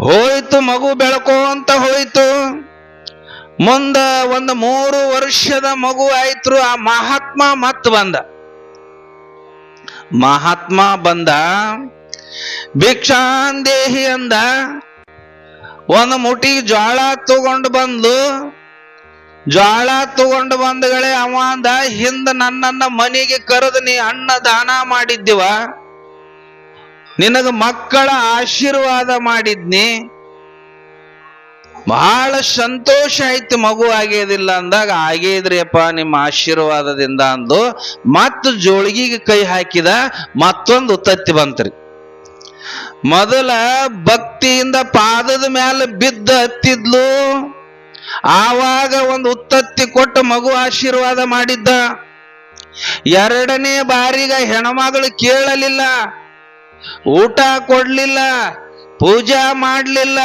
ಹೋಯ್ತು ಮಗು ಬೆಳಕೋ ಅಂತ ಹೋಯ್ತು. ಮುಂದ ಒಂದು ಮೂರು ವರ್ಷದ ಮಗು ಆಯ್ತು ಆ ಮಹಾತ್ಮ ಮತ್ ಬಂದ. ಮಹಾತ್ಮ ಬಂದ, ಭಿಕ್ಷಾಂದೇಹಿ ಅಂದ. ಒಂದು ಮುಟಿ ಜ್ವಾಳ ತಗೊಂಡು ಬಂದು, ಜ್ವಾಳ ತಗೊಂಡು ಬಂದಗಳೇ ಅವ ಅಂದ, ಹಿಂದ ನನ್ನನ್ನ ಮನೆಗೆ ಕರೆದು ನೀ ಅನ್ನ ದಾನ ಮಾಡಿದ್ದೀವ. ನಿನಗ ಮಕ್ಕಳ ಆಶೀರ್ವಾದ ಮಾಡಿದ್ನಿ. ಬಹಳ ಸಂತೋಷ ಆಯ್ತು ಮಗು ಆಗ್ಯದಿಲ್ಲ ಅಂದಾಗ ಆಗೇದ್ರಿಯಪ್ಪ ನಿಮ್ಮ ಆಶೀರ್ವಾದದಿಂದ ಅಂದು ಮತ್ತ ಜೋಳಿಗೆಗೆ ಕೈ ಹಾಕಿದ ಮತ್ತೊಂದು ಉತ್ತತ್ತಿ ಬಂತ್ರಿ. ಮೊದಲ ಭಕ್ತಿಯಿಂದ ಪಾದದ ಮೇಲೆ ಬಿದ್ದ ಹತ್ತಿದ್ಲು. ಆವಾಗ ಒಂದು ಉತ್ತತ್ತಿ ಕೊಟ್ಟು ಮಗು ಆಶೀರ್ವಾದ ಮಾಡಿದ್ದ. ಎರಡನೇ ಬಾರಿಗ ಹೆಣಮಗಳು ಕೇಳಲಿಲ್ಲ. ಊಟ ಕೊಡ್ಲಿಲ್ಲ, ಪೂಜಾ ಮಾಡಲಿಲ್ಲ,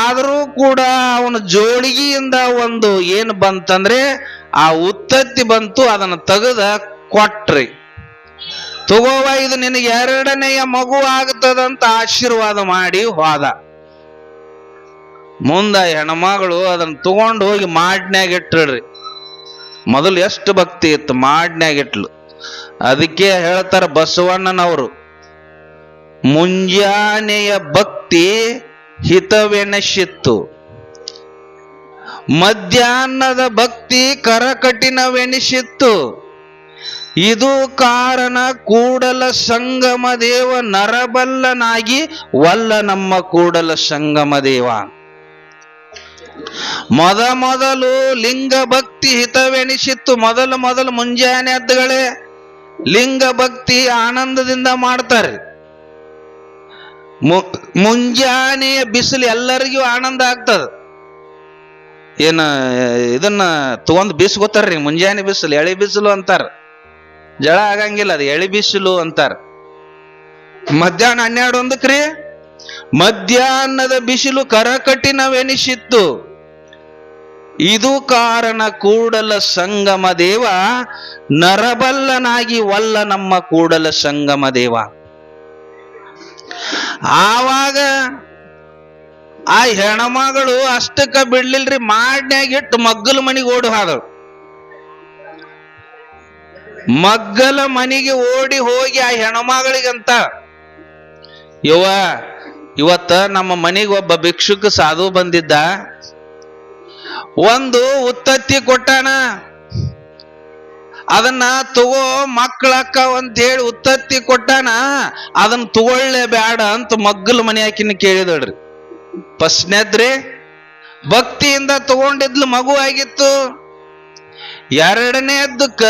ಆದರೂ ಕೂಡ ಅವನ ಜೋಳಿಗೆಯಿಂದ ಒಂದು ಏನು ಬಂತಂದ್ರೆ ಆ ಉತ್ತತ್ತಿ ಬಂತು, ಅದನ್ನ ತೆಗೆದ ಕೊಟ್ರಿ. ತಗೋವ ಇದು ನಿನಗೆ ಎರಡನೆಯ ಮಗು ಆಗ್ತದಂತ ಆಶೀರ್ವಾದ ಮಾಡಿ ಹೋದ. ಮುಂದ ಹೆಣ್ಮಗಳು ಅದನ್ನ ತಗೊಂಡು ಹೋಗಿ ಮಾಡ್ನ್ಯಾಗ ಇಟ್ರಿ ಮೊದಲು ಎಷ್ಟು ಭಕ್ತಿ ಇತ್ತು, ಮಾಡ್ನ್ಯಾಗ ಇಟ್ಲು. ಅದಕ್ಕೆ ಹೇಳ್ತಾರೆ ಬಸವಣ್ಣನವರು ಮುಂಜಾನೆಯ ಭಕ್ತಿ ಹಿತವೆನಿಸಿತ್ತು. ಮಧ್ಯಾಹ್ನದ ಭಕ್ತಿ ಕರಕಠಿಣವೆನಿಸಿತ್ತು. ಇದು ಕಾರಣ ಕೂಡಲ ಸಂಗಮ ದೇವ ನರಬಲ್ಲನಾಗಿ ವಲ್ಲ ನಮ್ಮ ಕೂಡಲ ಸಂಗಮ ದೇವ. ಮೊದ ಮೊದಲು ಲಿಂಗ ಭಕ್ತಿ ಹಿತವೆನಿಸಿತ್ತು. ಮೊದಲು ಮೊದಲು ಮುಂಜಾನೆ ಎದ್ದುಗಳೇ ಲಿಂಗ ಭಕ್ತಿ ಆನಂದದಿಂದ ಮಾಡ್ತಾರೆ. ಮುಂಜಾನೆಯ ಬಿಸಿಲು ಎಲ್ಲರಿಗೂ ಆನಂದ ಆಗ್ತದ. ಏನ, ಇದನ್ನ ತಗೊಂಡು ಬಿಸಿ ಗೊತ್ತಾರ್ರಿ ಮುಂಜಾನೆ ಬಿಸಿಲು, ಎಳೆ ಬಿಸಿಲು ಅಂತಾರ. ಜಳ ಆಗಂಗಿಲ್ಲ ಅದು, ಎಳೆ ಬಿಸಿಲು ಅಂತಾರ. ಮಧ್ಯಾಹ್ನ ಹನ್ನೆರಡು ಒಂದಕ್ರಿ ಮಧ್ಯಾಹ್ನದ ಬಿಸಿಲು ಕರಕಠಿಣವೆನಿಸಿತ್ತು ಇದು ಕಾರಣ ಕೂಡಲ ಸಂಗಮ ದೇವ, ನರಬಲ್ಲನಾಗಿ ವಲ್ಲ ನಮ್ಮ ಕೂಡಲ ಸಂಗಮ ದೇವ. ಆವಾಗ ಆ ಹೆಣಮಗಳು ಅಷ್ಟಕ್ಕ ಬಿಡ್ಲಿಲ್ರಿ ಮಾಡ್ನ್ಯಾಗ ಇಟ್ಟು ಮಗ್ಗಲ ಮನಿಗೆ ಓಡಿ ಹಾದವು ಮಗ್ಗಲ ಮನಿಗೆ ಓಡಿ ಹೋಗಿ ಆ ಹೆಣಮಗಳಿಗಂತ ಯುವ ಇವತ್ತ ನಮ್ಮ ಮನೆಗೆ ಒಬ್ಬ ಭಿಕ್ಷುಕ ಸಾಧು ಬಂದಿದ್ದ. ಒಂದು ಉತ್ತತ್ತಿ ಕೊಟ್ಟಾನ. ಅದನ್ನ ತಗೋ ಮಕ್ಕಳಕ್ಕ ಅಂತ ಹೇಳಿ ಉತ್ತತ್ತಿ ಕೊಟ್ಟಾನ, ಅದನ್ನ ತಗೊಳ್ಳೆ ಬೇಡ ಅಂತ ಮಗ್ಗಲ್ ಮನೆ ಹಾಕಿನ ಕೇಳಿದಳ್ರಿ. ಫಸ್ಟ್ನೇದ್ರಿ ಭಕ್ತಿಯಿಂದ ತಗೊಂಡಿದ್ಲು ಮಗು ಆಗಿತ್ತು. ಎರಡನೇದಕ್ಕ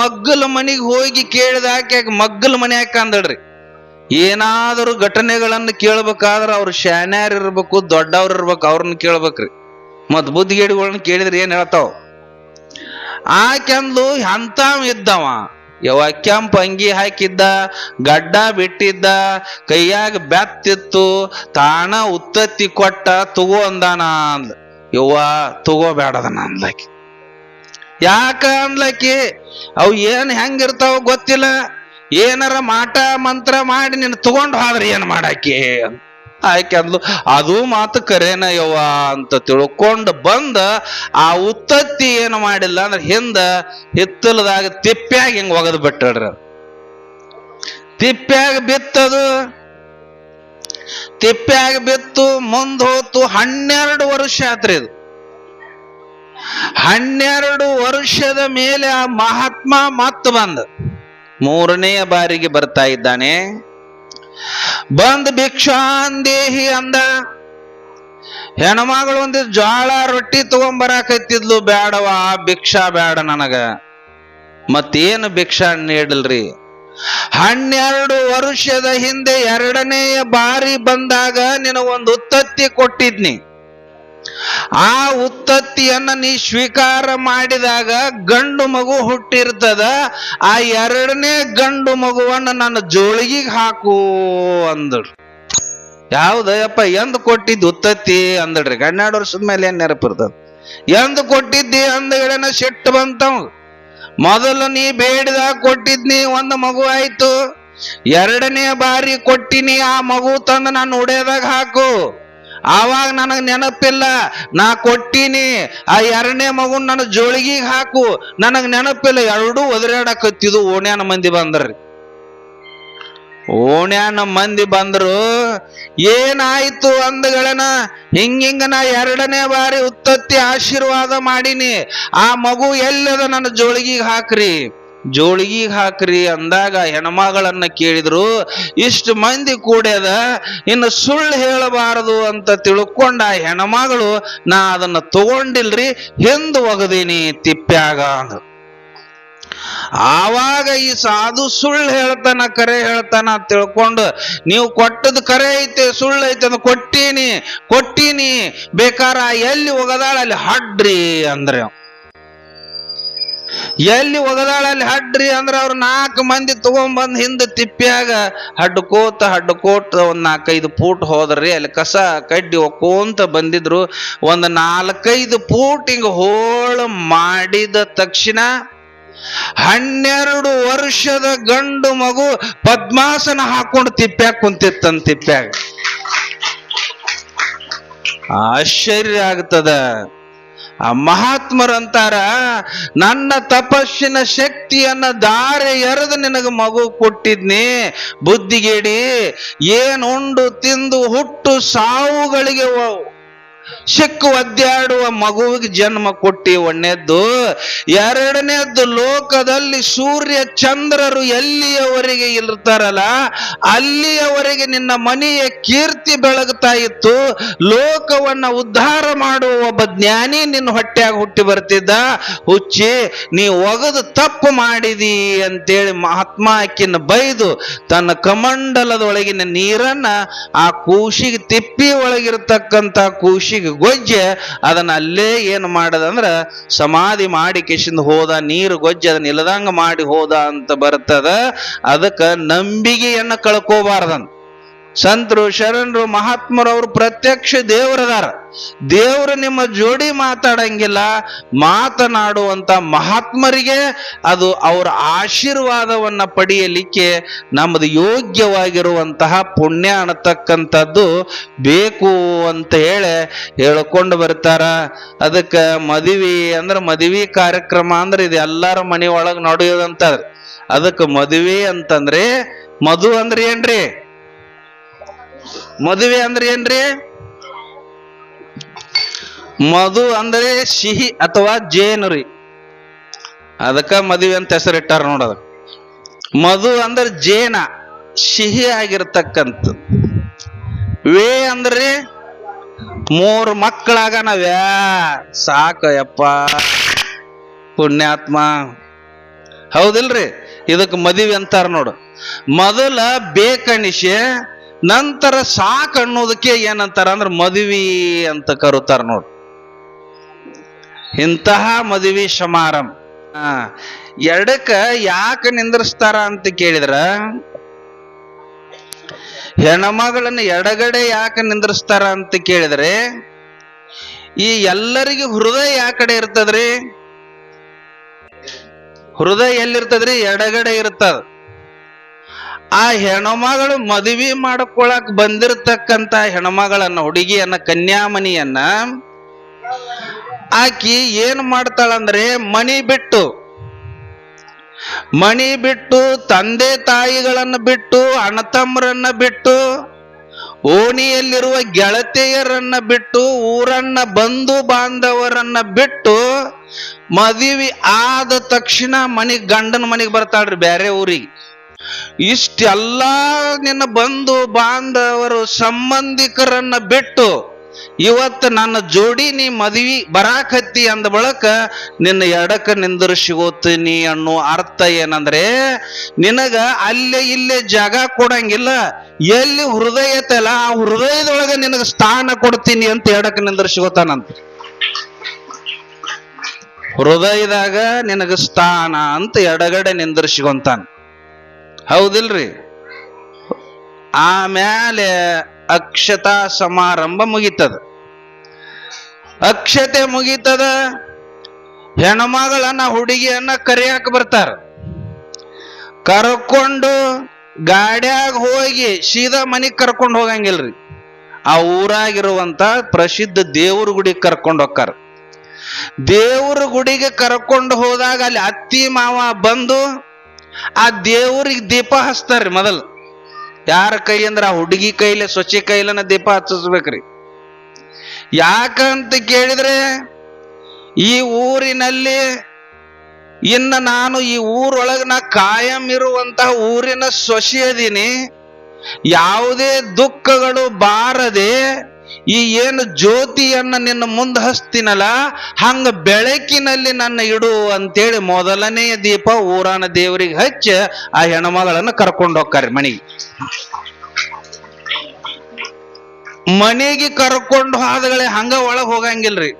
ಮಗ್ಗಲ ಮನೆಗೆ ಹೋಗಿ ಕೇಳಿದಾಕೆ ಮಗ್ಗಲ ಮನೆ ಹಾಕ ಅಂದಳ್ರಿ. ಏನಾದರೂ ಘಟನೆಗಳನ್ನು ಕೇಳ್ಬೇಕಾದ್ರೆ ಅವ್ರು ಶಾನ್ಯಾರ ಇರ್ಬೇಕು, ದೊಡ್ಡವ್ರು ಇರ್ಬೇಕು, ಅವ್ರನ್ನ ಕೇಳ್ಬೇಕ್ರಿ. ಮತ್ ಬುದ್ಧಿಗೇಡಿಗಳನ್ನ ಕೇಳಿದ್ರೆ ಏನ್ ಹೇಳ್ತಾವ? ಆಕೆಂದ್ಲು ಅಂತಾವ್ ಇದ್ದವ. ಯವ ಕೆಂಪ ಅಂಗಿ ಹಾಕಿದ್ದ, ಗಡ್ಡ ಬಿಟ್ಟಿದ್ದ, ಕೈಯಾಗ ಬೆತ್ತಿತ್ತು ತಾಣ ಉತ್ತತ್ತಿ ಕೊಟ್ಟ ತಗೋ ಅಂದಾನ ಅಂದ್ಲ. ಯವ್ವ ತಗೋಬೇಡದನ ಅಂದ್ಲಕಿ. ಯಾಕ ಅಂದ್ಲಕಿ? ಅವು ಏನ್ ಹೆಂಗಿರ್ತಾವ ಗೊತ್ತಿಲ್ಲ. ಏನಾರ ಮಾಟ ಮಂತ್ರ ಮಾಡಿ ನೀನು ತಗೊಂಡು ಹೋದ್ರೆ ಏನ್ ಮಾಡಾಕಿ? ಆಕೆ ಅಂದ್ಲು, ಅದು ಮಾತು ಕರೇನ ಯವ್ವ ಅಂತ ತಿಳ್ಕೊಂಡು ಬಂದ, ಆ ಉತ್ತತ್ತಿ ಏನು ಮಾಡಿಲ್ಲ ಅಂದ್ರೆ ಹಿಂದ ಹಿತ್ತಲದಾಗ ತಿಪ್ಪ್ಯಾಗ ಹಿಂಗ್ ಒಗದ್ ಬಿಟ್ಟಡ್ರ. ತಿಪ್ಪ್ಯಾಗ ಬಿತ್ತದು, ತಿಪ್ಪ್ಯಾಗ ಬಿತ್ತು, ಮುಂದ್ ಹೋತು ಹನ್ನೆರಡು ವರ್ಷ ಆತ್ರಿ ಇದು. ಹನ್ನೆರಡು ವರ್ಷದ ಮೇಲೆ ಆ ಮಹಾತ್ಮ ಮತ್ತೆ ಬಂದ. ಮೂರನೆಯ ಬಾರಿಗೆ ಬರ್ತಾ ಇದ್ದಾನೆ. ಬಂದ್ ಭಿಕ್ಷಾಂದೇಹಿ ಅಂದ. ಹೆಣ್ಮಗಳು ಒಂದು ಜ್ವಾಳ ರೊಟ್ಟಿ ತಗೊಂಬರಾಕತ್ತಿದ್ಲು ಬ್ಯಾಡವ ಭಿಕ್ಷಾ ಬ್ಯಾಡ ನನಗ. ಮತ್ತೇನು ಭಿಕ್ಷಾ ನೀಡಲ್ರಿ? ಹನ್ನೆರಡು ವರ್ಷದ ಹಿಂದೆ ಎರಡನೆಯ ಬಾರಿ ಬಂದಾಗ ನಿನಗೊಂದು ಉತ್ತತ್ತಿ ಕೊಟ್ಟಿದ್ನಿ. ಆ ಉತ್ತತ್ತಿಯನ್ನ ನೀ ಸ್ವೀಕಾರ ಮಾಡಿದಾಗ ಗಂಡು ಮಗು ಹುಟ್ಟಿರ್ತದ, ಆ ಎರಡನೇ ಗಂಡು ಮಗುವನ್ನ ನನ್ನ ಜೋಳಿಗೆ ಹಾಕು ಅಂದಳು. ಯಾವ್ದಪ್ಪ ಎಂದ್ ಕೊಟ್ಟಿದ್ದು ಉತ್ತತ್ತಿ ಅಂದಳ್ರಿ. ಹನ್ನೆರಡು ವರ್ಷದ ಮೇಲೆ ಏನ್ ನೆನಪಿರ್ತದ ಎಂದ್ ಕೊಟ್ಟಿದ್ದಿ ಅಂದಗಳೇನ ಸಿಟ್ಟು ಬಂತವ್. ಮೊದಲು ನೀ ಬೇಡಿದಾಗ ಕೊಟ್ಟಿದ್ನಿ ಒಂದು ಮಗು ಆಯ್ತು. ಎರಡನೇ ಬಾರಿ ಕೊಟ್ಟಿನಿ ಆ ಮಗು ತಂದು ನಾನು ಉಡೇದಾಗ ಹಾಕು. ಆವಾಗ ನನಗೆ ನೆನಪಿಲ್ಲ. ನಾ ಕೊಟ್ಟೀನಿ. ಆ ಎರಡನೇ ಮಗುನ್ ನನ್ನ ಜೋಳಿಗೆಗೆ ಹಾಕು. ನನಗೆ ನೆನಪಿಲ್ಲ. ಎರಡೂ ಒದರಾಡಕತ್ತಿದ್ದು ಓಣ್ಯಾನ ಮಂದಿ ಬಂದ್ರಿ. ಓಣ್ಯಾನ ಮಂದಿ ಬಂದ್ರು, ಏನಾಯ್ತು ಅಂದಗಳನ? ಹಿಂಗಿಂಗ ನಾ ಎರಡನೇ ಬಾರಿ ಉತ್ತತ್ತಿ ಆಶೀರ್ವಾದ ಮಾಡೀನಿ. ಆ ಮಗು ಎಲ್ಲದ ನನ್ನ ಜೋಳಿಗೆಗೆ ಹಾಕ್ರಿ. ಜೋಳಿಗೆಗೆ ಹಾಕ್ರಿ ಅಂದಾಗ ಹೆಣ್ಮಗಳನ್ನ ಕೇಳಿದ್ರು, ಇಷ್ಟು ಮಂದಿ ಕೂಡ್ಯದ, ಇನ್ನು ಸುಳ್ಳು ಹೇಳಬಾರದು ಅಂತ ತಿಳ್ಕೊಂಡ ಹೆಣ್ಮಗಳು, ನಾ ಅದನ್ನ ತಗೊಂಡಿಲ್ರಿ, ಹಿಂದ್ ಒಗದೀನಿ ತಿಪ್ಪ್ಯಾಗ ಅಂದ್ರು ಆವಾಗ ಈ ಸಾಧು ಸುಳ್ಳು ಹೇಳ್ತಾನ, ಕರೆ ಹೇಳ್ತಾನ ತಿಳ್ಕೊಂಡು, ನೀವು ಕೊಟ್ಟದ ಕರೆ ಐತೆ, ಸುಳ್ಳು ಐತೆ ಅಂತ ಕೊಟ್ಟೀನಿ ಕೊಟ್ಟೀನಿ, ಬೇಕಾರ ಎಲ್ಲಿ ಒಗದಾಳ ಅಲ್ಲಿ ಹಡ್ರಿ ಅಂದ್ರೆ. ಎಲ್ಲಿ ಒಗದಾಳ ಅಲ್ಲಿ ಹಡ್ರಿ ಅಂದ್ರೆ ಅವ್ರು ನಾಲ್ಕು ಮಂದಿ ತಗೊಂಬಂದು ಹಿಂದೆ ತಿಪ್ಪ್ಯಾಗ ಹಡ್ಕೋತ ಹಡ್ಕೋತ ಒಂದು ನಾಲ್ಕೈದು ಫೂಟ್ ಹೋದ್ರಿ. ಅಲ್ಲಿ ಕಸ ಕಡ್ಡಿ ಒಕ್ಕೋಂತ ಬಂದಿದ್ರು. ಒಂದು ನಾಲ್ಕೈದು ಫೂಟ್ ಹಿಂಗ ಹೋಳು ಮಾಡಿದ ತಕ್ಷಣ ಹನ್ನೆರಡು ವರ್ಷದ ಗಂಡು ಮಗು ಪದ್ಮಾಸನ ಹಾಕೊಂಡು ತಿಪ್ಪ್ಯಾಗ ಕುಂತಿತ್ತಂತ ತಿಪ್ಪ್ಯಾಗ. ಆಶ್ಚರ್ಯ ಆಗ್ತದ. ಆ ಮಹಾತ್ಮರಂತಾರ, ನನ್ನ ತಪಸ್ಸಿನ ಶಕ್ತಿಯನ್ನ ದಾರೆ ಎರೆದು ನಿನಗೆ ಮಗು ಕೊಟ್ಟಿದ್ನಿ. ಬುದ್ಧಿಗೇಡಿ, ಏನು ಉಂಡು ತಿಂದು ಹುಟ್ಟು ಸಾವುಗಳಿಗೆ ಸಿಕ್ಕು ಒದ್ದಾಡುವ ಮಗುವಿಗೆ ಜನ್ಮ ಕೊಟ್ಟಿ ಒಣ್ಣೆದ್ದು, ಎರಡನೇದ್ದು ಲೋಕದಲ್ಲಿ ಸೂರ್ಯ ಚಂದ್ರರು ಎಲ್ಲಿಯವರೆಗೆ ಇರ್ತಾರಲ್ಲ, ಅಲ್ಲಿಯವರೆಗೆ ನಿನ್ನ ಮನೆಯ ಕೀರ್ತಿ ಬೆಳಗ್ತಾ ಇತ್ತು. ಲೋಕವನ್ನ ಉದ್ಧಾರ ಮಾಡುವ ಒಬ್ಬ ಜ್ಞಾನಿ ನಿನ್ನ ಹೊಟ್ಟೆಯಾಗ ಹುಟ್ಟಿ ಬರ್ತಿದ್ದ. ಹುಚ್ಚಿ, ನೀ ಒಗದು ತಪ್ಪು ಮಾಡಿದಿ ಅಂತೇಳಿ ಮಹಾತ್ಮ ಆಕಿನ ಬೈದು ತನ್ನ ಕಮಂಡಲದೊಳಗಿನ ನೀರನ್ನ ಆ ಕೂಶಿಗೆ ತಿಪ್ಪಿ ಒಳಗಿರ್ತಕ್ಕಂಥ ಕೂಸಿಗೆ ಗೊಜ್ಜೆ, ಅದನ್ನ ಅಲ್ಲೇ ಏನು ಮಾಡದಂದ್ರ ಸಮಾಧಿ ಮಾಡಿ ಕಿಶಿಂದ ಹೋದ, ನೀರು ಗೊಜ್ಜೆ ಅದನ್ನ ಇಲ್ಲದಂಗ ಮಾಡಿ ಹೋದ ಅಂತ ಬರ್ತದ. ಅದಕ್ಕ ನಂಬಿಕೆಯನ್ನ ಕಳ್ಕೋಬಾರ್ದಂತ. ಸಂತರು, ಶರಣರು ಮಹಾತ್ಮರವರು ಪ್ರತ್ಯಕ್ಷ ದೇವರದಾರ. ದೇವರು ನಿಮ್ಮ ಜೋಡಿ ಮಾತಾಡಂಗಿಲ್ಲ, ಮಾತನಾಡುವಂತ ಮಹಾತ್ಮರಿಗೆ ಅದು ಅವರ ಆಶೀರ್ವಾದವನ್ನ ಪಡೆಯಲಿಕ್ಕೆ ನಮ್ಮದು ಯೋಗ್ಯವಾಗಿರುವಂತಹ ಪುಣ್ಯ ಅನ್ನತಕ್ಕಂಥದ್ದು ಬೇಕು ಅಂತ ಹೇಳಿ ಹೇಳ್ಕೊಂಡು ಬರ್ತಾರ. ಅದಕ್ಕೆ ಮದುವೆ ಅಂದ್ರೆ ಮದುವೆ ಕಾರ್ಯಕ್ರಮ ಅಂದ್ರೆ ಇದು ಎಲ್ಲರ ಮನೆಯೊಳಗೆ ನಡೆಯೋದಂತ ಅದಕ್ಕೆ ಮದುವೆ ಅಂತಂದ್ರೆ ಮಧು ಅಂದ್ರೆ ಏನ್ರಿ? ಮದುವೆ ಅಂದ್ರೆ ಏನ್ರಿ? ಮಧು ಅಂದ್ರೆ ಸಿಹಿ ಅಥವಾ ಜೇನು ರೀ. ಅದಕ್ಕ ಮದುವೆ ಅಂತ ಹೆಸರಿಟ್ಟಾರ ನೋಡದ ಮಧು ಅಂದ್ರೆ ಜೇನ, ಸಿಹಿ ಆಗಿರ್ತಕ್ಕಂಥ ವೇ ಅಂದ್ರೆ ಮೂರು ಮಕ್ಕಳಾಗ ನಾವ್ಯಾ? ಸಾಕ ಯಪ್ಪ. ಪುಣ್ಯಾತ್ಮ. ಹೌದಿಲ್ರಿ? ಇದಕ್ಕೆ ಮದುವೆ ಅಂತಾರ ನೋಡು. ಮೊದಲ ಬೇಕಣಿಸೆ ನಂತರ ಸಾಕು ಅನ್ನೋದಕ್ಕೆ ಏನಂತಾರ ಅಂದ್ರೆ ಮದುವೆ ಅಂತ ಕರುತ್ತಾರ ನೋಡ್. ಇಂತಹ ಮದುವೆ ಸಮಾರಂಭ. ಎರಡಕ್ಕ ಯಾಕೆ ನಿಂದ್ರಿಸ್ತಾರ ಅಂತ ಕೇಳಿದ್ರ, ಹೆಣ್ಮಗಳನ್ನ ಎಡಗಡೆ ಯಾಕೆ ನಿಂದ್ರಿಸ್ತಾರ ಅಂತ ಕೇಳಿದ್ರೆ, ಈ ಎಲ್ಲರಿಗೂ ಹೃದಯ ಯಾ ಕಡೆ ಇರ್ತದ್ರಿ? ಹೃದಯ ಎಲ್ಲಿರ್ತದ್ರಿ? ಎಡಗಡೆ ಇರ್ತದ. ಆ ಹೆಣ್ಮಗಳು ಮದುವೆ ಮಾಡ್ಕೊಳಕ್ ಬಂದಿರತಕ್ಕಂತ ಹೆಣ್ಮಗಳನ್ನ, ಹುಡುಗಿಯನ್ನ ಕನ್ಯಾಮಣಿಯನ್ನ ಆಕಿ ಏನ್ ಮಾಡ್ತಾಳಂದ್ರೆ ಮಣಿ ಬಿಟ್ಟು ಮಣಿ ಬಿಟ್ಟು ತಂದೆ ತಾಯಿಗಳನ್ನ ಬಿಟ್ಟು ಅಣ್ಣತಮ್ಮರನ್ನ ಬಿಟ್ಟು, ಓಣಿಯಲ್ಲಿರುವ ಗೆಳತಿಯರನ್ನ ಬಿಟ್ಟು, ಊರನ್ನ ಬಂಧು ಬಾಂಧವರನ್ನ ಬಿಟ್ಟು ಮದುವೆ ಆದ ತಕ್ಷಣ ಮನಿಗ್ ಗಂಡನ ಮನೆಗೆ ಬರ್ತಾಳ್ರಿ ಬೇರೆ ಊರಿಗೆ. ಇಷ್ಟೆಲ್ಲ ನಿನ್ನ ಬಂಧು ಬಾಂಧವರು ಸಂಬಂಧಿಕರನ್ನ ಬಿಟ್ಟು ಇವತ್ತು ನನ್ನ ಜೋಡಿ ನೀ ಮದ್ವಿ ಬರಾಕತ್ತಿ ಅಂದ ಬಳಕ ನಿನ್ನ ಎಡಕ ನಿಂದಿರಿಸಿಗೋತೀನಿ ಅನ್ನೋ ಅರ್ಥ ಏನಂದ್ರೆ ನಿನಗ ಅಲ್ಲೇ ಇಲ್ಲೇ ಜಾಗ ಕೊಡಂಗಿಲ್ಲ, ಎಲ್ಲಿ ಹೃದಯ ಐತಲ್ಲ ಆ ಹೃದಯದೊಳಗ ನಿನಗ ಸ್ಥಾನ ಕೊಡ್ತೀನಿ ಅಂತ ಎಡಕ ನಿಂದಿರಿಸಿಗೋತಾನಂತ ಹೃದಯದಾಗ ನಿನಗ ಸ್ಥಾನ ಅಂತ ಎಡಗಡೆ ನಿಂದಿರಿಸಿಕೊಂತಾನ ಹೌದಿಲ್ರಿ? ಆಮೇಲೆ ಅಕ್ಷತಾ ಸಮಾರಂಭ ಮುಗೀತದ. ಅಕ್ಷತೆ ಮುಗೀತದ, ಹೆಣ್ಮಗಳನ್ನ ಹುಡುಗಿಯನ್ನ ಕರೆಯಾಕ ಬರ್ತಾರ. ಕರ್ಕೊಂಡು ಗಾಡ್ಯಾಗ ಹೋಗಿ ಸೀದಾ ಮನಿ ಕರ್ಕೊಂಡು ಹೋಗಂಗಿಲ್ರಿ. ಆ ಊರಾಗಿರುವಂತ ಪ್ರಸಿದ್ಧ ದೇವ್ರ ಗುಡಿಗೆ ಕರ್ಕೊಂಡು ಹೋಗ್ತಾರ ದೇವ್ರ ಗುಡಿಗೆ ಕರ್ಕೊಂಡು ಹೋದಾಗ ಅಲ್ಲಿ ಅತ್ತಿ ಮಾವ ಬಂದು ಆ ದೇವ್ರಿಗೆ ದೀಪ ಹಚ್ತಾರ್ರಿ ಮೊದಲು. ಯಾರ ಕೈ ಅಂದ್ರೆ ಆ ಹುಡುಗಿ ಕೈಲೆ ಸ್ವಚ್ಛ ಕೈಲನ ದೀಪ ಹಚ್ಚಿಸ್ಬೇಕ್ರಿ. ಯಾಕಂತ ಕೇಳಿದ್ರೆ, ಈ ಊರಿನಲ್ಲಿ ಇನ್ನು ನಾನು ಈ ಊರೊಳಗೆ ನಾ ಕಾಯಂ ಇರುವಂತಹ ಊರಿನ ಸೊಸೆಯದೀನಿ ಯಾವುದೇ ದುಃಖಗಳು ಬಾರದೆ ಈ ಏನು ಜ್ಯೋತಿಯನ್ನ ನಿನ್ನ ಮುಂದೆ ಹಸ್ತಿನಲ್ಲ ಹಂಗ ಬೆಳಕಿನಲ್ಲಿ ನನ್ನ ಇಡು ಅಂತೇಳಿ ಮೊದಲನೆಯ ದೀಪ ಊರಾನ ದೇವರಿಗೆ ಹಚ್ಚ, ಆ ಹೆಣ್ಮಗಳನ್ನ ಕರ್ಕೊಂಡು ಹೋಗ್ತಾರೆ ಮನೆಗೆ. ಮನೆಗೆ ಕರ್ಕೊಂಡು ಹೋದಗಳೇ ಹಂಗ ಒಳಗ್ ಹೋಗಂಗಿಲ್ರಿ.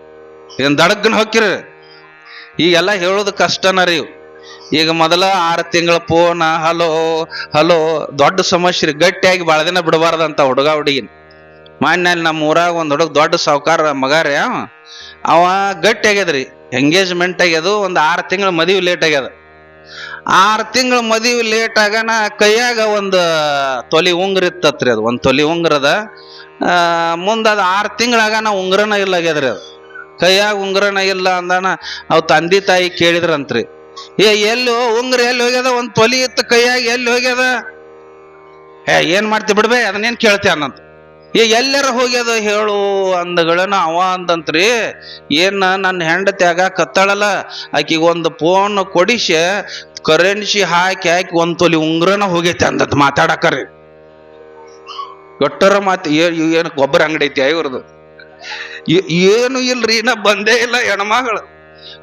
ಏನ್ ದಡಗ್ನ ಹೊಕ್ಕಿರ. ಈಗೆಲ್ಲ ಹೇಳೋದು ಕಷ್ಟನ ರೀ. ಈಗ ಮೊದಲ ಆರು ತಿಂಗಳ ಫೋನ್ ಹಲೋ ಹಲೋ, ದೊಡ್ಡ ಸಮಸ್ಯೆ ರೀ. ಗಟ್ಟಿಯಾಗಿ ಭಾಳ ದಿನ ಬಿಡಬಾರ್ದಂತ ಹುಡುಗ ಹುಡುಗಿನ. ಮಾನ್ಯ ನಮ್ಮ ಊರಾಗ ಒಂದು ಹುಡುಗ ದೊಡ್ಡ ಸಾವುಕಾರ ಮಗ ರೀ ಅವ ಗಟ್ಟಿ ಆಗ್ಯದ್ರಿ. ಎಂಗೇಜ್ಮೆಂಟ್ ಆಗ್ಯದು, ಒಂದು ಆರು ತಿಂಗಳ ಮದುವೆ ಲೇಟ್ ಆಗ್ಯದ. ಆರು ತಿಂಗಳ ಮದುವೆ ಲೇಟ್ ಆಗನ ಕೈಯಾಗ ಒಂದು ತೊಲಿ ಉಂಗ್ರ ಇತ್ತತ್ರಿ ಅದು, ಒಂದು ತೊಲಿ ಉಂಗ್ರದ ಮುಂದೆ ಅದು ಆರು ತಿಂಗಳಾಗನ ಉಂಗ್ರನ ಇಲ್ಲ ಆಗ್ಯದ್ರಿ ಅದು. ಕೈಯಾಗ ಉಂಗ್ರನ ಇಲ್ಲ ಅಂದಾನ ಅವ್ ತಂದೆ ತಾಯಿ ಕೇಳಿದ್ರಂತ್ರಿ. ಏ, ಎಲ್ಲಿ ಉಂಗ್ರ ಎಲ್ಲಿ ಹೋಗ್ಯದ? ಒಂದು ತೊಲಿ ಇತ್ತು ಕೈಯಾಗ ಎಲ್ಲಿ ಹೋಗ್ಯದ? ಏ, ಏನ್ ಮಾಡ್ತಿ ಬಿಡ್ಬೇ, ಅದನ್ನೇನ್ ಕೇಳ್ತಿ ಅನ್ನಂತ. ಏ, ಎಲ್ಲರ ಹೋಗ್ಯದ ಹೇಳು ಅಂದಗಳನ್ನ ಅವ ಅಂತಂತ್ರಿ. ಏನ ನನ್ನ ಹೆಂಡತ್ಯಾಗ ಕತ್ತಾಳಲ್ಲ. ಆಕಿಗೆ ಒಂದು ಫೋನ್ ಕೊಡಿಸಿ ಕರೆನ್ಸಿ ಹಾಕಿ ಹಾಕಿ ಒಂದು ತೊಲಿ ಉಂಗ್ರನ ಹೋಗೈತೆ ಅಂದತ್ ಮಾತಾಡಕರಿ. ಗೊಟ್ಟರ ಮಾತು ಏನು ಗೊಬ್ಬರ ಅಂಗಡಿ ಐತಿ ಇವ್ರದ್ದು ಏನು ಇಲ್ರಿ, ಇನ್ನ ಬಂದೇ ಇಲ್ಲ ಹೆಣ್ಮಗಳು.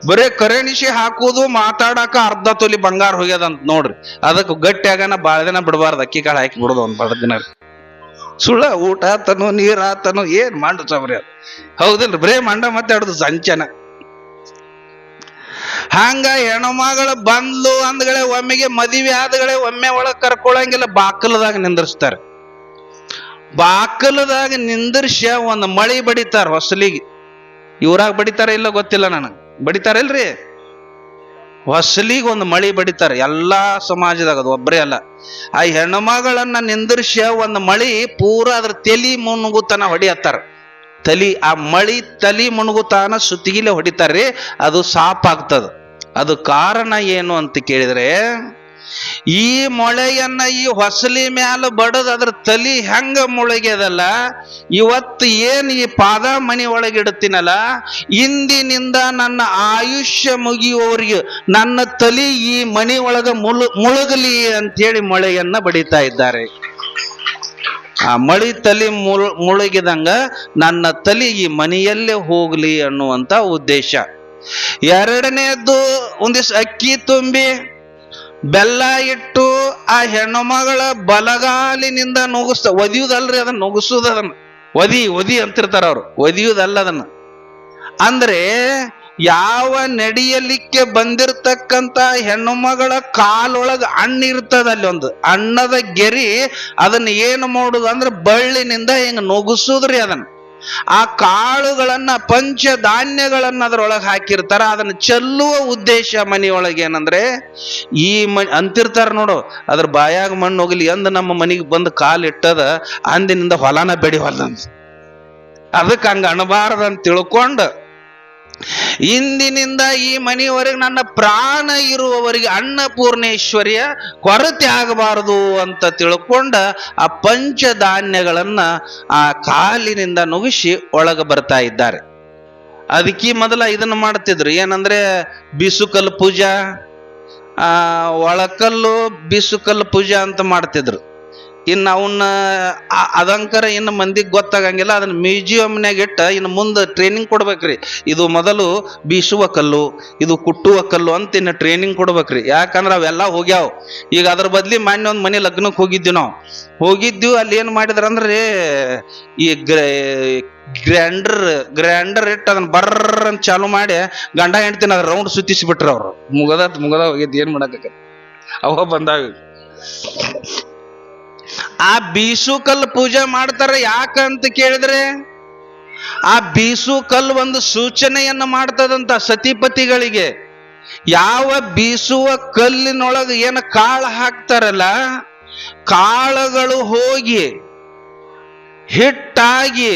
ಬರೇ ಕರೆನ್ಸಿ ಹಾಕುದು, ಮಾತಾಡಕ ಅರ್ಧ ತೊಲಿ ಬಂಗಾರ ಹೋಗ್ಯದಂತ ನೋಡ್ರಿ. ಅದಕ್ಕೆ ಗಟ್ಟಿ ಆಗನ ಬಾಳ ದಿನ ಬಿಡಬಾರ್ದು ಅಕ್ಕಿ ಕಾಳು ಹಾಕಿ ಬಿಡುದು ಒಂದ್ ಬಡ ದಿನ ಸುಳ್ಳ ಊಟ ಆತನು, ನೀರ್ ಆತನು, ಏನ್ ಮಾಡು ಸಾಬ್ರಿ ಅದು. ಹೌದಿಲ್ರಿ, ಬರೇ ಮಂಡ ಮಾತಾಡುದು ಸಂಚನ. ಹಂಗ ಹೆಣ್ಮಗಳು ಬಂದ್ಲು ಅಂದ್ಗಳೇ ಒಮ್ಮೆಗೆ, ಮದುವೆ ಆದಗಳೇ ಒಮ್ಮೆ ಒಳಗ್ ಕರ್ಕೊಳಂಗಿಲ್ಲ, ಬಾಕಲದಾಗ ನಿಂದಿರ್ಸ್ತಾರೆ. ಬಾಕಲದಾಗ ನಿಂದಿರ್ಸ ಒಂದ್ ಮಳಿ ಬಡಿತಾರ ಹೊಸಲಿಗೆ. ಇವ್ರಾಗ ಬಡಿತಾರ ಇಲ್ಲ ಗೊತ್ತಿಲ್ಲ ನನಗೆ. ಬಡಿತಾರಲ್ರಿ ಹೊಸಲಿಗೆ ಒಂದು ಮಳಿ ಬಡಿತಾರೆ. ಎಲ್ಲಾ ಸಮಾಜದಾಗ ಅದು ಒಬ್ಬರೇ ಅಲ್ಲ. ಆ ಹೆಣ್ಮಗಳನ್ನ ನಿಂದಿರ್ಸ ಒಂದು ಮಳಿ ಪೂರ ಅದ್ರ ತಲಿ ಮುನುಗುತನ ಹೊಡಿಯತ್ತಾರ ತಲಿ, ಆ ಮಳಿ ತಲಿ ಮುನುಗುತಾನ ಸುತ್ತಿಗಿಲೆ ಹೊಡಿತಾರ್ರಿ, ಅದು ಸಾಪ್ ಆಗ್ತದ. ಅದು ಕಾರಣ ಏನು ಅಂತ ಕೇಳಿದ್ರೆ ಈ ಮೊಳೆಯನ್ನ ಈ ಹೊಸಲಿ ಮ್ಯಾಲ ಬಡದ್ ಅದ್ರ ತಲಿ ಹೆಂಗ ಮುಳುಗ್ಯದಲ್ಲ? ಇವತ್ತು ಏನ್ ಈ ಪಾದ ಮನಿ ಒಳಗಿಡ್ತೀನಲ್ಲ? ಇಂದಿನಿಂದ ನನ್ನ ಆಯುಷ್ಯ ಮುಗಿಯುವವರಿಗೆ ನನ್ನ ತಲಿ ಈ ಮನಿ ಒಳಗ ಮುಳು, ಮುಳುಗಲಿ ಅಂತೇಳಿ ಮೊಳೆಯನ್ನ ಬಡಿತಾ ಇದ್ದಾರೆ. ಆ ಮಳಿ ತಲಿ ಮುಳು, ಮುಳುಗಿದಂಗ ನನ್ನ ತಲಿ ಈ ಮನೆಯಲ್ಲೇ ಹೋಗ್ಲಿ ಅನ್ನುವಂತ ಉದ್ದೇಶ. ಎರಡನೇದ್ದು ಒಂದಿವ್ಸ ಅಕ್ಕಿ ತುಂಬಿ ಬೆಲ್ಲ ಇಟ್ಟು ಆ ಹೆಣ್ಣು ಮಗಳ ಬಲಗಾಲಿನಿಂದ ನುಗ್ಗಿಸ್ತ ಒದಿಯುದಲ್ರಿ ಅದನ್ನ, ನುಗುಸುದ ಅದನ್ನ. ಒದಿ ಒದಿ ಅಂತಿರ್ತಾರ ಅವರು, ಒದಿಯುದಲ್ಲ ಅದನ್ನ. ಅಂದ್ರೆ ಯಾವ ನಡೆಯಲಿಕ್ಕೆ ಬಂದಿರತಕ್ಕಂತ ಹೆಣ್ಣು ಮಗಳ ಕಾಲೊಳಗ ಅಣ್ಣ ಇರ್ತದ ಅಲ್ಲಿ ಒಂದು. ಅಣ್ಣದ ಗೆರಿ ಅದನ್ನ ಏನು ಮಾಡುದು ಅಂದ್ರೆ ಬಳ್ಳಿನಿಂದ ಹಿಂಗ ನುಗುಸುದ್ರಿ ಅದನ್ನ. ಆ ಕಾಳುಗಳನ್ನ ಪಂಚ ಧಾನ್ಯಗಳನ್ನ ಅದ್ರೊಳಗೆ ಹಾಕಿರ್ತಾರ. ಅದನ್ನ ಚೆಲ್ಲುವ ಉದ್ದೇಶ ಮನೆಯೊಳಗೆ ಏನಂದ್ರೆ, ಈ ಮ, ಅಂತಿರ್ತಾರ ನೋಡು, ಅದ್ರ ಬಾಯಾಗ ಮಣ್ಣು ಹೋಗಲಿ ಎಂದ ನಮ್ಮ ಮನೆಗೆ ಬಂದು ಕಾಲು ಇಟ್ಟದ, ಅಂದಿನಿಂದ ಹೊಲನ ಬೆಡಿ ಹೊಲದಂತ ಅದಕ್ಕೆ ಹಂಗ ಅಣಬಾರದಂತ ತಿಳ್ಕೊಂಡು ಇಂದಿನಿಂದ ಈ ಮನೆಯವರೆಗೆ ನನ್ನ ಪ್ರಾಣ ಇರುವವರಿಗೆ ಅನ್ನಪೂರ್ಣೇಶ್ವರಿಯ ಕೊರತೆ ಆಗಬಾರದು ಅಂತ ತಿಳ್ಕೊಂಡ ಆ ಪಂಚಧಾನ್ಯಗಳನ್ನು ಆ ಕಾಲಿನಿಂದ ನುಗಿಸಿ ಒಳಗೆ ಬರ್ತಾ ಇದ್ದಾರೆ. ಅದಕ್ಕೆ ಮೊದಲ ಇದನ್ನು ಮಾಡ್ತಿದ್ರು. ಏನಂದ್ರೆ ಬಿಸುಕಲ್ ಪೂಜಾ ಒಳಕಲ್ಲು ಬಿಸುಕಲ್ ಪೂಜಾ ಅಂತ ಮಾಡ್ತಿದ್ರು. ಇನ್ನು ಅವನ್ನ ಅದಂಕರ ಇನ್ನು ಮಂದಿಗೆ ಗೊತ್ತಾಗಂಗಿಲ್ಲ. ಅದನ್ನ ಮ್ಯೂಸಿಯಂನಾಗ ಇಟ್ಟು ಇನ್ನು ಮುಂದೆ ಟ್ರೈನಿಂಗ್ ಕೊಡ್ಬೇಕ್ರಿ. ಇದು ಮೊದಲು ಬೀಸುವ ಕಲ್ಲು, ಇದು ಕುಟ್ಟುವ ಕಲ್ಲು ಅಂತ ಇನ್ನು ಟ್ರೈನಿಂಗ್ ಕೊಡ್ಬೇಕ್ರಿ. ಯಾಕಂದ್ರೆ ಅವೆಲ್ಲ ಹೋಗ್ಯಾವ. ಈಗ ಅದ್ರ ಬದ್ಲಿ ಮಾನ್ಯ ಒಂದು ಮನೆ ಲಗ್ನಕ್ಕೆ ಹೋಗಿದ್ವಿ ನಾವು. ಹೋಗಿದ್ವಿ, ಅಲ್ಲಿ ಏನು ಮಾಡಿದ್ರಂದ್ರೆ ಈ ಗ್ರ್ಯಾಂಡರ್ ಗ್ರ್ಯಾಂಡರ್ ಇಟ್ಟು ಅದನ್ನ ಬರ್ರ ಅಂತ ಚಾಲು ಮಾಡಿ ಗಂಡ ಹೆಂಡ್ತೀನಿ ಅದ್ರ ರೌಂಡ್ ಸುತ್ತಿಸಿ ಅವರು. ಮುಗದ ಮುಗದ ಹೋಗಿದ್ದು, ಏನು ಮಾಡಕ್ಕೆ ಅವ ಬಂದಾವ ಆ ಬೀಸು ಕಲ್ಲು ಪೂಜೆ ಮಾಡ್ತಾರೆ ಯಾಕಂತ ಕೇಳಿದ್ರೆ, ಆ ಬೀಸು ಕಲ್ಲು ಒಂದು ಸೂಚನೆಯನ್ನು ಮಾಡ್ತದಂತ ಸತಿಪತಿಗಳಿಗೆ. ಯಾವ ಬೀಸುವ ಕಲ್ಲಿನೊಳಗೆ ಏನು ಕಾಳು ಹಾಕ್ತಾರಲ್ಲ, ಕಾಳುಗಳು ಹೋಗಿ ಹಿಟ್ಟಾಗಿ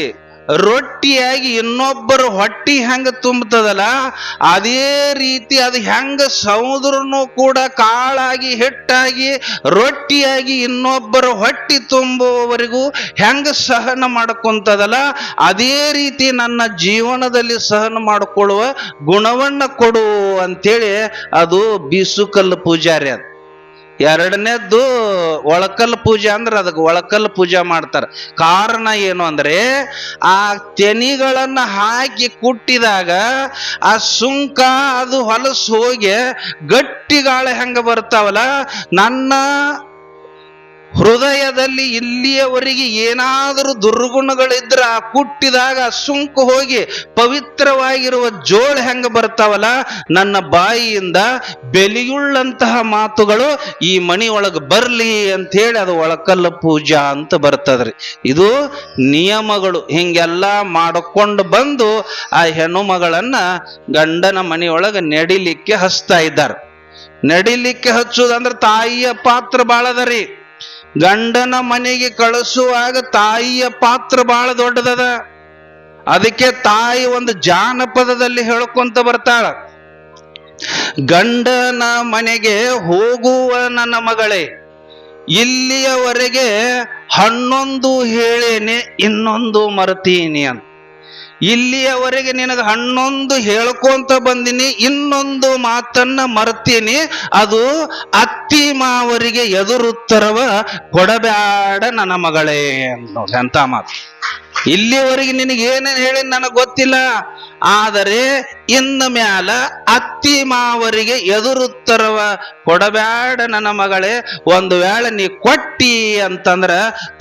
ರೊಟ್ಟಿಯಾಗಿ ಇನ್ನೊಬ್ಬರ ಹೊಟ್ಟಿ ಹೆಂಗ ತುಂಬುತ್ತದಲ್ಲ, ಅದೇ ರೀತಿ ಅದು ಹೆಂಗ ಸಮುದ್ರನು ಕೂಡ ಕಾಳಾಗಿ, ಹಿಟ್ಟಾಗಿ, ರೊಟ್ಟಿಯಾಗಿ ಇನ್ನೊಬ್ಬರ ಹೊಟ್ಟಿ ತುಂಬುವವರೆಗೂ ಹೆಂಗ ಸಹನ ಮಾಡ್ಕೊಂತದಲ್ಲ, ಅದೇ ರೀತಿ ನನ್ನ ಜೀವನದಲ್ಲಿ ಸಹನ ಮಾಡಿಕೊಳ್ಳುವ ಗುಣವನ್ನ ಕೊಡು ಅಂತೇಳಿ ಅದು ಬೀಸುಕಲ್ಲು ಪೂಜಾರಿ ಅದು ಎರಡನೇದ್ದು ಒಳಕಲ್ ಪೂಜೆ ಅಂದ್ರೆ ಅದಕ್ಕೆ ಒಳಕಲ್ ಪೂಜೆ ಮಾಡ್ತಾರೆ. ಕಾರಣ ಏನು ಅಂದ್ರೆ ಆ ತೆನಿಗಳನ್ನು ಹಾಕಿ ಕುಟ್ಟಿದಾಗ ಆ ಸುಂಕ ಅದು ಹೊಲಸು ಹೋಗಿ ಗಟ್ಟಿ ಗಾಳಿ ಹೆಂಗ ಬರ್ತಾವಲ್ಲ ನನ್ನ ಹೃದಯದಲ್ಲಿ ಇಲ್ಲಿಯವರೆಗೆ ಏನಾದರೂ ದುರ್ಗುಣಗಳಿದ್ರ ಕುಟ್ಟಿದಾಗ ಸುಂಕು ಹೋಗಿ ಪವಿತ್ರವಾಗಿರುವ ಜೋಳ ಹೆಂಗ ಬರ್ತಾವಲ್ಲ? ನನ್ನ ಬಾಯಿಯಿಂದ ಬೆಲೆಯುಳ್ಳಂತಹ ಮಾತುಗಳು ಈ ಮಣಿ ಒಳಗೆ ಬರ್ಲಿ ಅಂತ ಹೇಳಿ ಅದು ಒಳಕಲ್ಲ ಪೂಜಾ ಅಂತ ಬರ್ತದ್ರಿ. ಇದು ನಿಯಮಗಳು. ಹಿಂಗೆಲ್ಲ ಮಾಡಿಕೊಂಡು ಬಂದು ಆ ಹೆಣ್ಣು ಗಂಡನ ಮನೆಯೊಳಗೆ ನಡಿಲಿಕ್ಕೆ ಹಚ್ತಾ ಇದ್ದಾರೆ. ನಡಿಲಿಕ್ಕೆ ಹಚ್ಚುದಂದ್ರೆ ತಾಯಿಯ ಪಾತ್ರ ಬಾಳದರಿ ಗಂಡನ ಮನೆಗೆ ಕಳಿಸುವಾಗ ತಾಯಿಯ ಪಾತ್ರ ಬಹಳ ದೊಡ್ಡದದ. ಅದಕ್ಕೆ ತಾಯಿ ಒಂದು ಜಾನಪದದಲ್ಲಿ ಹೇಳ್ಕೊಂತ ಬರ್ತಾಳ. ಗಂಡನ ಮನೆಗೆ ಹೋಗುವ ನನ್ನ ಮಗಳೇ, ಇಲ್ಲಿಯವರೆಗೆ ಹನ್ನೊಂದು ಹೇಳೇನೆ, ಇನ್ನೊಂದು ಮರತೀನಿ ಅಂತ. ಇಲ್ಲಿಯವರೆಗೆ ನಿನಗೆ ಹನ್ನೊಂದು ಹೇಳ್ಕೊಂತ ಬಂದಿನಿ, ಇನ್ನೊಂದು ಮಾತನ್ನ ಮರ್ತೀನಿ. ಅದು ಅತ್ತಿ ಮಾವರಿಗೆ ಎದುರುತ್ತರವ, ಕೊಡಬೇಡ ನನ್ನ ಮಗಳೇ ಅಂತ ಮಾತು. ಇಲ್ಲಿಯವರೆಗೆ ನಿನಗೆ ಏನೇನು ಹೇಳಿ ನನಗೆ ಗೊತ್ತಿಲ್ಲ. ಆದರೆ ಇನ್ನು ಮ್ಯಾಲ ಅತ್ತಿ ಮಾವರಿಗೆ ಎದುರುತ್ತರವ ಕೊಡಬೇಡ ನನ್ನ ಮಗಳೇ, ಒಂದು ವೇಳೆ ನೀ ಕೊಟ್ಟಿ ಅಂತಂದ್ರ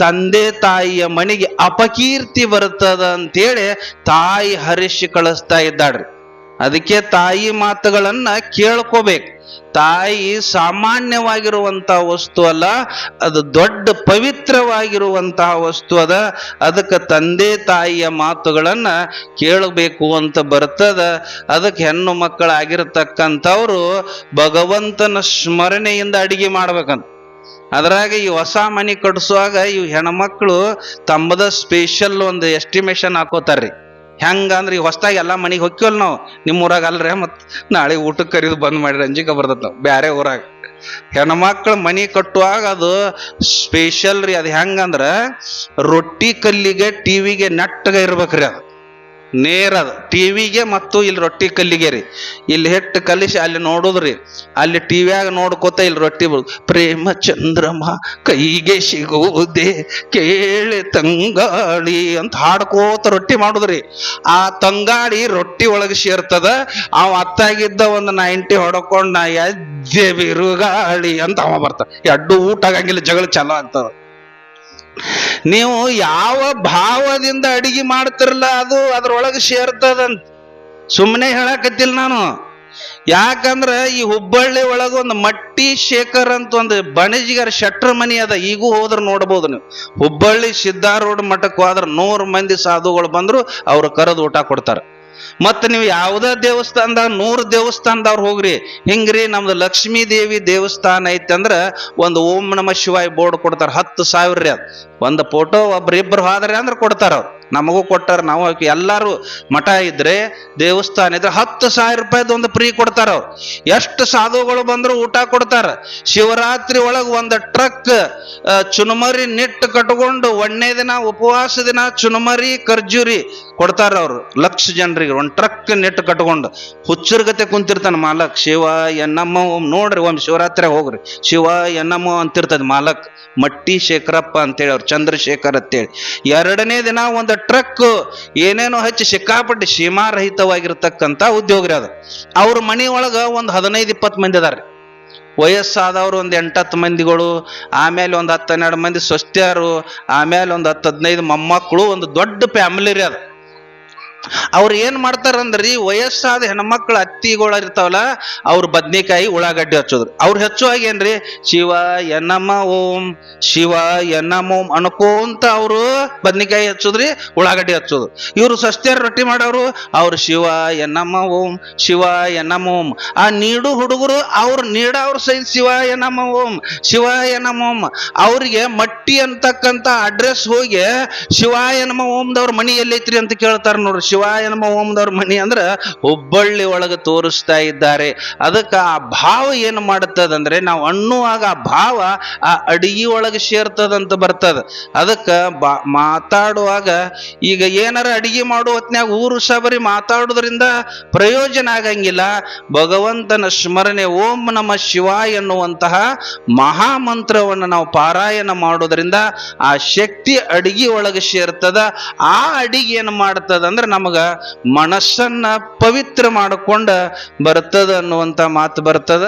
ತಂದೆ ತಾಯಿಯ ಮನೆಗೆ ಅಪಕೀರ್ತಿ ಬರುತ್ತದ ಅಂತೇಳಿ ತಾಯಿ ಹರಿಸಿ ಕಳಿಸ್ತಾ ಇದ್ದಾಳ್ರಿ. ಅದಕ್ಕೆ ತಾಯಿ ಮಾತುಗಳನ್ನ ಕೇಳ್ಕೋಬೇಕು. ತಾಯಿ ಸಾಮಾನ್ಯವಾಗಿರುವಂತಹ ವಸ್ತು ಅಲ್ಲ, ಅದು ದೊಡ್ಡ ಪವಿತ್ರವಾಗಿರುವಂತಹ ವಸ್ತು ಅದ. ಅದಕ್ಕೆ ತಂದೆ ತಾಯಿಯ ಮಾತುಗಳನ್ನ ಕೇಳಬೇಕು ಅಂತ ಬರ್ತದ. ಅದಕ್ಕೆ ಹೆಣ್ಣು ಮಕ್ಕಳಾಗಿರ್ತಕ್ಕಂಥವ್ರು ಭಗವಂತನ ಸ್ಮರಣೆಯಿಂದ ಅಡಿಗೆ ಮಾಡ್ಬೇಕಂತ. ಅದ್ರಾಗ ಈ ಹೊಸ ಮನೆ ಕಟ್ಸುವಾಗ ಇವು ಹೆಣ್ಮಕ್ಳು ತಮ್ಮದ ಸ್ಪೆಷಲ್ ಒಂದು ಎಸ್ಟಿಮೇಷನ್ ಹಾಕೋತಾರ್ರಿ. ಹೆಂಗಂದ್ರೆ ಈ ಹೊಸ್ದಾಗಿ ಎಲ್ಲ ಮನೆಗೆ ಹೊಕ್ಕಿವಲ್ ನಾವು. ನಿಮ್ಮ ಊರಾಗ ಅಲ್ರಿ, ಮತ್ತು ನಾಳೆ ಊಟಕ್ಕೆ ಕರಿದು ಬಂದ್ ಮಾಡಿರಿ ಅಂಜಿಕ ಬರ್ತೈತೆ ಬ್ಯಾರೆ ಊರಾಗ. ಹೆಣ್ಮಕ್ಳು ಮನೆ ಕಟ್ಟುವಾಗ ಅದು ಸ್ಪೆಷಲ್ ರೀ, ಅದು ಹೆಂಗಂದ್ರ ರೊಟ್ಟಿ ಕಲ್ಲಿಗೆ ಟಿವಿಗೆ ನೆಟ್ಟಗೆ ಇರ್ಬೇಕ್ರಿ ಅದು. ನೇರ ಟಿವಿಗೆ ಮತ್ತು ಇಲ್ಲಿ ರೊಟ್ಟಿ ಕಲ್ಲಿಗೆ ರೀ. ಇಲ್ಲಿ ಹೆಟ್ಟು ಕಲಿಸಿ ಅಲ್ಲಿ ನೋಡುದ್ರಿ. ಅಲ್ಲಿ ಟಿವಿಯಾಗ ನೋಡ್ಕೋತ ಇಲ್ಲಿ ರೊಟ್ಟಿ ಪ್ರೇಮ ಚಂದ್ರಮ ಕೈಗೆ ಸಿಗುವುದೇ ಕೇಳಿ ತಂಗಾಳಿ ಅಂತ ಹಾಡ್ಕೋತ ರೊಟ್ಟಿ ಮಾಡುದ್ರಿ. ಆ ತಂಗಾಳಿ ರೊಟ್ಟಿ ಒಳಗೆ ಸೇರ್ತದ. ಅವ ಅತ್ತಾಗಿದ್ದ ಒಂದು ನೈಂಟಿ ಹೊಡ್ಕೊಂಡು ನಾ ಎದ್ದೆ ಬಿರುಗಾಳಿ ಅಂತ ಅವ ಬರ್ತಾನ. ಎಡ್ಡು ಊಟ ಆಗಂಗಿಲ್ಲ ಜಗಳ ಚಲೋ ಆಗ್ತದ ನೀವು ಯಾವ ಭಾವದಿಂದ ಅಡಿಗೆ ಮಾಡ್ತಿರಲ್ಲ ಅದು ಅದ್ರೊಳಗೆ ಸೇರ್ತದಂತ. ಸುಮ್ಮನೆ ಹೇಳಕತ್ತಿಲ್ಲ ನಾನು. ಯಾಕಂದ್ರೆ ಈ ಹುಬ್ಬಳ್ಳಿ ಒಳಗ ಒಂದು ಮಟ್ಟಿ ಶೇಖರ್ ಅಂತ ಒಂದು ಬಣಜಿಗರ ಶೆಟ್ರ ಮನಿ ಅದ. ಈಗೂ ಹೋದ್ರೆ ನೋಡ್ಬೋದು ನೀವು. ಹುಬ್ಬಳ್ಳಿ ಸಿದ್ಧಾರೂಢ ಮಠಕ್ಕೆ ಹೋದ್ರೆ ನೂರು ಮಂದಿ ಸಾಧುಗಳು ಬಂದ್ರು ಅವ್ರು ಕರೆದು ಊಟ ಕೊಡ್ತಾರ. ಮತ್ತೆ ನೀವು ಯಾವುದೇ ದೇವಸ್ಥಾನದಾಗ ನೂರು ದೇವಸ್ಥಾನದವ್ರು ಹೋಗ್ರಿ. ಹಿಂಗ್ರಿ ನಮ್ದು ಲಕ್ಷ್ಮೀ ದೇವಿ ದೇವಸ್ಥಾನ ಐತಿ ಅಂದ್ರ ಒಂದು ಓಂ ನಮ ಶಿವಾಯಿ ಬೋರ್ಡ್ ಕೊಡ್ತಾರ, ಹತ್ತು ಸಾವಿರ ರೀ ಅದು. ಒಂದು ಫೋಟೋ ಒಬ್ರು ಇಬ್ರು ಹೋದ್ರೆ ಅಂದ್ರೆ ಕೊಡ್ತಾರ ಅವ್ರು. ನಮಗೂ ಕೊಟ್ಟಾರ, ನಾವು ಎಲ್ಲರೂ ಮಠ ಇದ್ರೆ, ದೇವಸ್ಥಾನ ಇದ್ರೆ ಹತ್ತು ಸಾವಿರ ರೂಪಾಯಿದು ಒಂದು ಫ್ರೀ ಕೊಡ್ತಾರ ಅವ್ರು. ಎಷ್ಟು ಸಾಧುಗಳು ಬಂದ್ರು ಊಟ ಕೊಡ್ತಾರ. ಶಿವರಾತ್ರಿ ಒಳಗೆ ಒಂದು ಟ್ರಕ್ ಚುನಮರಿ ನಿಟ್ಟು ಕಟ್ಕೊಂಡು ಒಂದನೇ ದಿನ, ಉಪವಾಸ ದಿನ, ಚುನಮರಿ, ಖರ್ಜೂರಿ ಕೊಡ್ತಾರ ಅವ್ರು. ಲಕ್ಷ ಜನರಿಗೆ ಒಂದು ಟ್ರಕ್ ನೆಟ್ ಕಟ್ಕೊಂಡು ಹುಚ್ಚರ್ಗತೆ ಕುಂತಿರ್ತಾನೆ ಮಾಲಕ್. ಶಿವ ಎನ್ನಮ್ಮ ಒಮ್ಮೆ ನೋಡ್ರಿ ಒಮ್ಮೆ ಶಿವರಾತ್ರಿ ಹೋಗ್ರಿ. ಶಿವ ಎನ್ನಮ್ಮ ಅಂತಿರ್ತದ ಮಾಲಕ್. ಮಟ್ಟಿ ಶೇಖರಪ್ಪ ಅಂತೇಳಿ ಅವ್ರು, ಚಂದ್ರಶೇಖರ್ ಅಂತೇಳಿ. ಎರಡನೇ ದಿನ ಒಂದು ಟ್ರಕ್ ಏನೇನೋ ಹಚ್ಚಿ ಸಿಕ್ಕಾಪಟ್ಟೆ ಸೀಮಾರಹಿತವಾಗಿರ್ತಕ್ಕಂಥ ಉದ್ಯೋಗ ರೀ ಅದು. ಅವ್ರ ಮನೆ ಒಳಗೆ ಒಂದು ಹದಿನೈದು, ಇಪ್ಪತ್ತು ಮಂದಿ ಅದಾರ ವಯಸ್ಸಾದವರು ಒಂದು ಎಂಟತ್ತು ಮಂದಿಗಳು, ಆಮೇಲೆ ಒಂದು ಹತ್ತು ಹನ್ನೆರಡು ಮಂದಿ ಸ್ವಸ್ಥ್ಯರು ಆಮೇಲೆ ಒಂದು ಹತ್ತು ಹದಿನೈದು ಮೊಮ್ಮಕ್ಕಳು, ಒಂದು ದೊಡ್ಡ ಫ್ಯಾಮಿಲಿ ರೀ ಅದು. ಅವ್ರು ಏನ್ ಮಾಡ್ತಾರಂದ್ರಿ, ವಯಸ್ಸಾದ ಹೆಣ್ಮಕ್ಳು ಅತ್ತಿಗಳ ಇರ್ತಾವಲ್ಲ, ಅವ್ರ ಬದ್ನಿಕಾಯಿ ಉಳ್ಳಾಗಡ್ಡಿ ಹಚ್ಚೋದ್ರು. ಅವ್ರು ಹೆಚ್ಚುವಾಗಿ ಏನ್ರಿ ಶಿವ ಎನ್ನಮ್ಮ ಓಂ ಶಿವ ಎನ್ನಮ್ಮ ಓಂ ಅನ್ಕೋಂತ ಅವರು ಬದ್ನಿಕಾಯಿ ಹಚ್ಚೋದ್ರಿ, ಉಳ್ಳಾಗಡ್ಡಿ ಹಚ್ಚೋದು. ಇವ್ರು ಸಸ್ತ್ಯಾರ ರೊಟ್ಟಿ ಮಾಡೋರು, ಅವ್ರು ಶಿವ ಎನ್ನಮ್ಮ ಓಂ ಶಿವ ಎನ್ನಮ್ಮ ಓಂ. ಆ ನೀಡು ಹುಡುಗರು ಅವ್ರ ನೀಡವ್ರ ಸಹಿತ ಶಿವ ಎನ್ನಮ್ಮ ಓಂ ಶಿವ ಎನ್ನಮ್ಮ ಓಂ. ಅವ್ರಿಗೆ ಮಟ್ಟಿ ಅಂತಕ್ಕಂತ ಅಡ್ರೆಸ್ ಹೋಗಿ ಶಿವ ಎನ್ನಮ್ಮ ಓಂದವ್ರ ಮನಿ ಎಲ್ಲೈತ್ರಿ ಅಂತ ಕೇಳ್ತಾರ ನೋಡ್ರಿ ಶಿವಾಯ ನಮ್ಮ ಓಂದವ್ರ ಮನಿ ಅಂದ್ರ ಹುಬ್ಬಳ್ಳಿ ಒಳಗೆ ತೋರಿಸ್ತಾ ಇದ್ದಾರೆ. ಅದಕ್ಕೆ ಆ ಭಾವ ಏನು ಮಾಡುತ್ತದಂದ್ರೆ ನಾವು ಅನ್ನುವಾಗ ಆ ಭಾವ ಆ ಅಡಿಗೆ ಒಳಗೆ ಸೇರ್ತದಂತ ಬರ್ತದ. ಅದಕ್ಕೆ ಬಾ ಮಾತಾಡುವಾಗ ಈಗ ಏನಾರ ಅಡಿಗೆ ಮಾಡೋ ಹೊತ್ನ್ಯಾಗ ಊರು ಸಬರಿ ಮಾತಾಡೋದ್ರಿಂದ ಪ್ರಯೋಜನ ಆಗಂಗಿಲ್ಲ. ಭಗವಂತನ ಸ್ಮರಣೆ ಓಂ ನಮ ಶಿವಾಯ ಎನ್ನುವಂತಹ ಮಹಾಮಂತ್ರವನ್ನು ನಾವು ಪಾರಾಯಣ ಮಾಡೋದ್ರಿಂದ ಆ ಶಕ್ತಿ ಅಡಿಗೆ ಒಳಗೆ ಸೇರ್ತದ. ಆ ಅಡಿಗೆ ಏನು ಮಾಡ್ತದ ಅಂದ್ರೆ ನಮಗ ಮನಸ್ಸನ್ನ ಪವಿತ್ರ ಮಾಡಿಕೊಂಡ ಬರ್ತದ ಅನ್ನುವಂತ ಮಾತು ಬರ್ತದ.